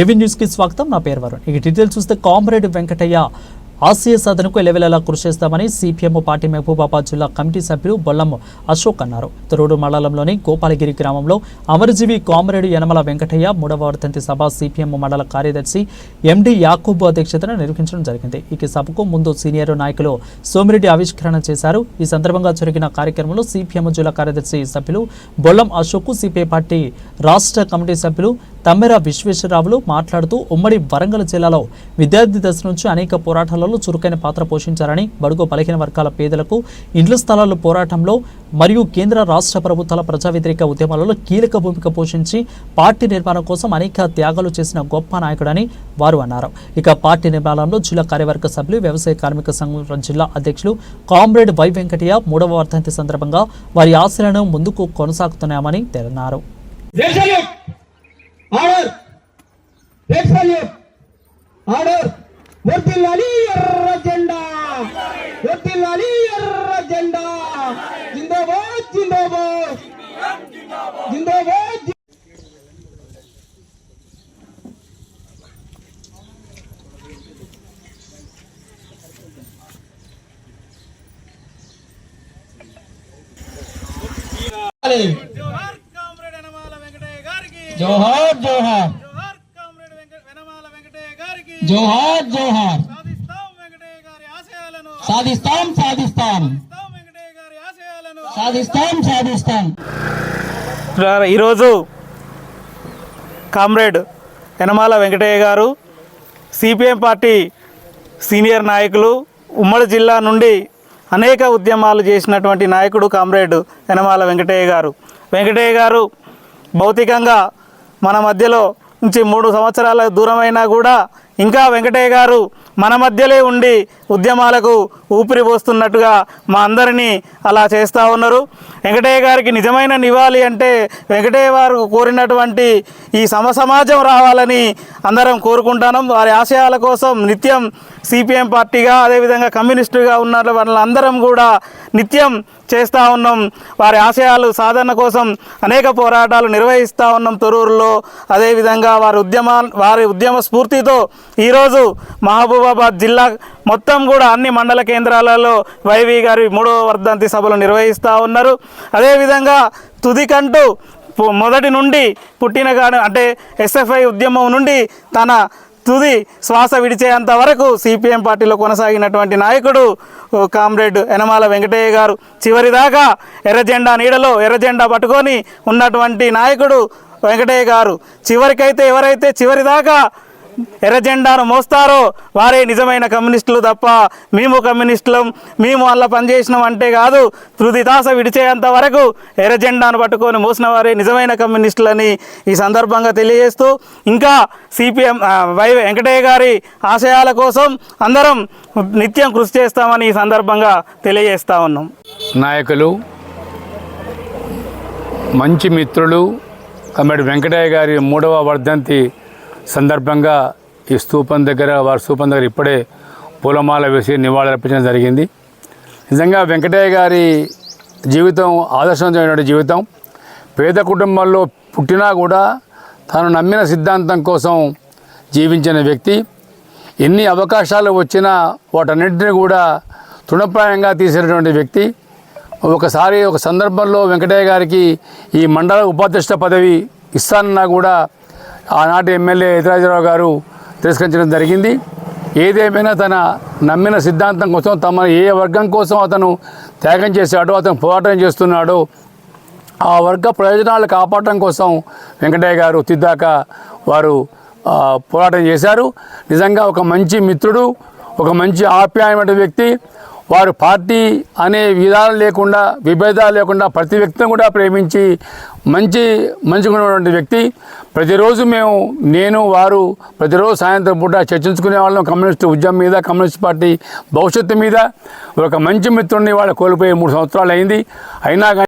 ఏవి న్యూస్కి స్వాగతం. నా పేరు వరుణ్. ఇక డీటెయిల్స్ చూస్తే కామ్రేడ్ వెంకటయ్య ఆసియా సాధనకు ఎలవెలలా కృషి చేస్తామని సిపిఎం పార్టీ మహబూబాబాద్ జిల్లా కమిటీ సభ్యులు బొల్లం అశోక్ అన్నారు. తొరూరు మండలంలోని గోపాలగిరి గ్రామంలో అమరజీవి కామ్రేడ్ యనమల వెంకటయ్య మూడవ వర్ధంతి సభ సిపిఎం మండల కార్యదర్శి ఎండి యాకూబ్ అధ్యక్షతన నిర్వహించడం జరిగింది. ఈ సభకు ముందు సీనియర్ నాయకులు సోమిరెడ్డి ఆవిష్కరణ చేశారు. ఈ సందర్భంగా జరిగిన కార్యక్రమంలో సిపిఎం జిల్లా కార్యదర్శి సభ్యులు బొల్లం అశోక్ సిపిఐ పార్టీ రాష్ట్ర కమిటీ సభ్యులు తమ్మెర విశ్వేశ్వరరావులు మాట్లాడుతూ ఉమ్మడి వరంగల్ జిల్లాలో విద్యార్థి దశ నుంచి అనేక పోరాటాలలో చురుకైన పాత్ర పోషించారని బడుగు బలహీన వర్గాల పేదలకు ఇండ్ల స్థలాల పోరాటంలో మరియు కేంద్ర రాష్ట్ర ప్రభుత్వాల ప్రజా వ్యతిరేక ఉద్యమాలలో కీలక భూమిక పోషించి పార్టీ నిర్మాణం కోసం అనేక త్యాగాలు చేసిన గొప్ప నాయకుడని వారు అన్నారు. ఇక పార్టీ నిర్మాణంలో జిల్లా కార్యవర్గ సభ్యులు వ్యవసాయ కార్మిక సంఘం జిల్లా అధ్యక్షులు కామ్రేడ్ వై వెంకటయ్య మూడవ వర్ధంతి సందర్భంగా వారి ఆశలను ముందుకు కొనసాగుతున్నామని తెలిపారు. ஆடர் எக்ஸ்பாலியர் ஆடர் ஒத்தில் அலி எர்ர ஜெண்டா. ஒத்தில் அலி எர்ர ஜெண்டா. ஜிந்தாபாத் ஜிந்தாபாத் ஜிந்தாபாத் Thank you. జోహార్ జోహార్. జోహార్ కామ్రేడ్ వెంక యనమాల వెంకటయ్య గారికి జోహార్ జోహార్. సాధిస్తాం వెంకటయ్య గారి ఆశయాలను. సాధిస్తాం సాధిస్తాం. సాధిస్తాం వెంకటయ్య గారి ఆశయాలను. సాధిస్తాం సాధిస్తాం. ఈరోజు కామ్రేడ్ యనమాల వెంకటయ్య గారు సిపిఎం పార్టీ సీనియర్ నాయకులు ఉమ్మడి జిల్లా నుండి అనేక ఉద్యమాలు చేసినటువంటి నాయకుడు కామ్రేడ్ యనమాల వెంకటయ్య గారు. వెంకటయ్య గారు భౌతికంగా మన మధ్యలో నుంచి మూడు సంవత్సరాల దూరమైనా కూడా ఇంకా వెంకటయ్య గారు మన మధ్యలో ఉండి ఉద్యమాలకు ఊపిరి పోస్తున్నట్టుగా మా అందరినీ అలా చేస్తూ ఉన్నారు. వెంకటయ్య గారికి నిజమైన నివాళి అంటే వెంకటయ్య వారు కోరినటువంటి ఈ సమ సమాజం రావాలని అందరం కోరుకుంటున్నాం వారి ఆశయాల కోసం నిత్యం సిపిఎం పార్టీగా అదేవిధంగా కమ్యూనిస్టుగా ఉన్న వాళ్ళందరం కూడా నిత్యం చేస్తూ ఉన్నాం. వారి ఆశయాలు సాధన కోసం అనేక పోరాటాలు నిర్వహిస్తూ ఉన్నాం తొరూరులో. అదేవిధంగా వారి ఉద్యమ వారి ఉద్యమ స్ఫూర్తితో ఈరోజు మహబూబాబాద్ జిల్లా మొత్తం కూడా అన్ని మండల కేంద్రాలలో వైవి గారి మూడవ వర్ధంతి సభలు నిర్వహిస్తూ ఉన్నారు. అదేవిధంగా తుదికంటూ మొదటి నుండి పుట్టిన కాడ అంటే ఎస్ఎఫ్ఐ ఉద్యమం నుండి తన తుది శ్వాస విడిచేంత వరకు సిపిఎం పార్టీలో కొనసాగినటువంటి నాయకుడు కామ్రేడ్ యనమాల వెంకటయ్య గారు. చివరిదాకా ఎర్రజెండా నీడలో ఎర్రజెండా పట్టుకొని ఉన్నటువంటి నాయకుడు వెంకటయ్య గారు. చివరికైతే ఎవరైతే చివరిదాకా ఎర్రజెండాను మోస్తారో వారే నిజమైన కమ్యూనిస్టులు తప్ప మేము కమ్యూనిస్టులం మేము అలా పనిచేసినాం అంటే కాదు. తుదిదాస విడిచేంత వరకు ఎర్రజెండాను పట్టుకొని మోసిన వారే నిజమైన కమ్యూనిస్టులని ఈ సందర్భంగా తెలియజేస్తూ ఇంకా సిపిఎం వై వెంకటయ్య గారి ఆశయాల కోసం అందరం నిత్యం కృషి చేస్తామని ఈ సందర్భంగా తెలియజేస్తా ఉన్నాం. నాయకులు మంచి మిత్రులు కమ్మడి వెంకటయ్య గారి మూడవ వర్ధంతి సందర్భంగా ఈ స్థూపం దగ్గర వారి స్థూపం దగ్గర ఇప్పుడే పూలమాల వేసి నివాళులర్పించడం జరిగింది. నిజంగా వెంకటయ్య గారి జీవితం ఆదర్శవంతమైనటువంటి జీవితం. పేద కుటుంబాల్లో పుట్టినా కూడా తాను నమ్మిన సిద్ధాంతం కోసం జీవించిన వ్యక్తి. ఎన్ని అవకాశాలు వచ్చినా వాటన్నింటినీ కూడా తృణప్రాయంగా తీసినటువంటి వ్యక్తి. ఒకసారి ఒక సందర్భంలో వెంకటయ్య గారికి ఈ మండల ఉపాధ్యక్ష పదవి ఇస్తానన్నా కూడా ఆనాటి ఎమ్మెల్యే ఎదురాజరావు గారు తిరస్కరించడం జరిగింది. ఏదేమైనా తన నమ్మిన సిద్ధాంతం కోసం తమ ఏ వర్గం కోసం అతను త్యాగం చేశాడో అతను పోరాటం చేస్తున్నాడో ఆ వర్గ ప్రయోజనాలు కాపాడటం కోసం వెంకటయ్య గారు తిద్దాక వారు పోరాటం చేశారు. నిజంగా ఒక మంచి మిత్రుడు ఒక మంచి ఆప్యాయమైన వ్యక్తి వారు పార్టీ అనే విధానం లేకుండా విభేదాలు లేకుండా ప్రతి వ్యక్తిని కూడా ప్రేమించి మంచి మంచిగా ఉన్నటువంటి వ్యక్తి. ప్రతిరోజు మేము నేను వారు ప్రతిరోజు సాయంత్రం పూట చర్చించుకునే వాళ్ళం కమ్యూనిస్ట్ ఉద్యమం మీద కమ్యూనిస్ట్ పార్టీ భవిష్యత్తు మీద. ఒక మంచి మిత్రుడిని వాళ్ళు కోల్పోయి మూడు సంవత్సరాలు అయింది. అయినా కానీ